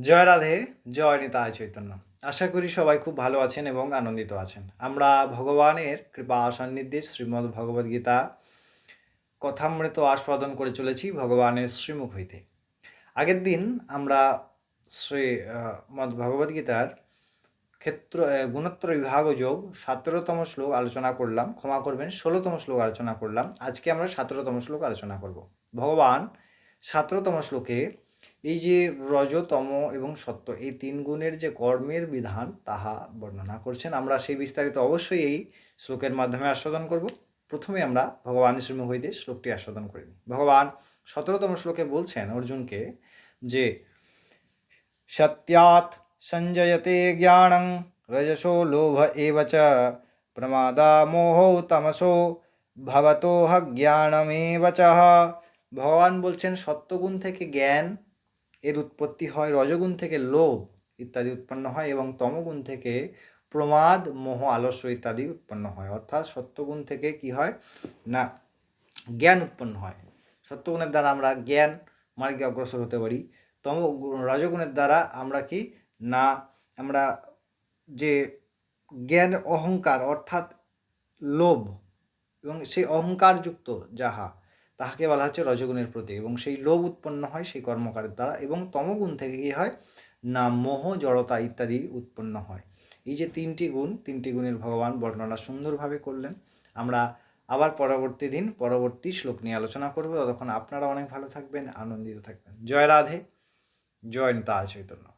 জয় রাধে জয় নিতায় চৈতন্য। আশা করি সবাই খুব ভালো আছেন এবং আনন্দিত আছেন। আমরা ভগবানের কৃপা সান্নিধ্যে শ্রীমদ্ ভগবদ্গীতা কথামৃত আস্বাদন করে চলেছি ভগবানের শ্রীমুখ হইতে। আগের দিন আমরা শ্রী আহ, মদ্ ভগবদ্গীতার ক্ষেত্র গুণোত্তর বিভাগ যোগ সতেরোতম শ্লোক আলোচনা করলাম। ক্ষমা করবেন ষোলোতম শ্লোক আলোচনা করলাম। আজকে আমরা সতেরোতম শ্লোক আলোচনা করব। ভগবান সতেরোতম শ্লোকে এই যে রজতম এবং সত্য, এই তিন গুণের যে কর্মের বিধান, তাহা বর্ণনা করছেন। আমরা সেই বিস্তারিত অবশ্যই এই শ্লোকের মাধ্যমে আস্বাদন করব। প্রথমে আমরা ভগবানের শ্রীমুখ হইতে শ্লোকটি আস্বাদন করে নিই। ভগবান সতেরোতম শ্লোকে বলছেন অর্জুনকে যে, সত্যাৎ সঞ্জয়তে জ্ঞানং রজসো লোভ এব চ, প্রমাদা মোহৌ তমসো ভবতো হ জ্ঞানমেব চ। ভগবান বলছেন, সত্যগুণ থেকে জ্ঞান এর উৎপত্তি হয় রজগুণ থেকে লোভ ইত্যাদি উৎপন্ন হয় এবং তমগুণ থেকে প্রমাদ, মোহ, আলস্য ইত্যাদি উৎপন্ন হয়। অর্থাৎ সত্যগুণ থেকে কি হয়? না, জ্ঞান উৎপন্ন হয়। সত্যগুণের দ্বারা আমরা জ্ঞান মার্গে অগ্রসর হতে পারি। তম রজগুণের দ্বারা আমরা কি? না, আমরা যে জ্ঞান অহংকার অর্থাৎ লোভ এবং সেই অহংকারযুক্ত যাহা তাহাকে বলা হচ্ছে রজগুণের প্রতীক এবং সেই লোভ উৎপন্ন হয় সেই কর্মকারের দ্বারা এবং তমগুণ থেকে কী হয়? না, মোহ, জড়তা ইত্যাদি উৎপন্ন হয়। এই যে তিনটি গুণ, তিনটি গুণের ভগবান বর্ণনা সুন্দরভাবে করলেন। আমরা আবার পরবর্তী দিন, পরবর্তী শ্লোক নিয়ে আলোচনা করব। ততক্ষণ আপনারা অনেক ভালো থাকবেন, আনন্দিত থাকবেন। জয় রাধে, জয় নিতা চৈতন্য।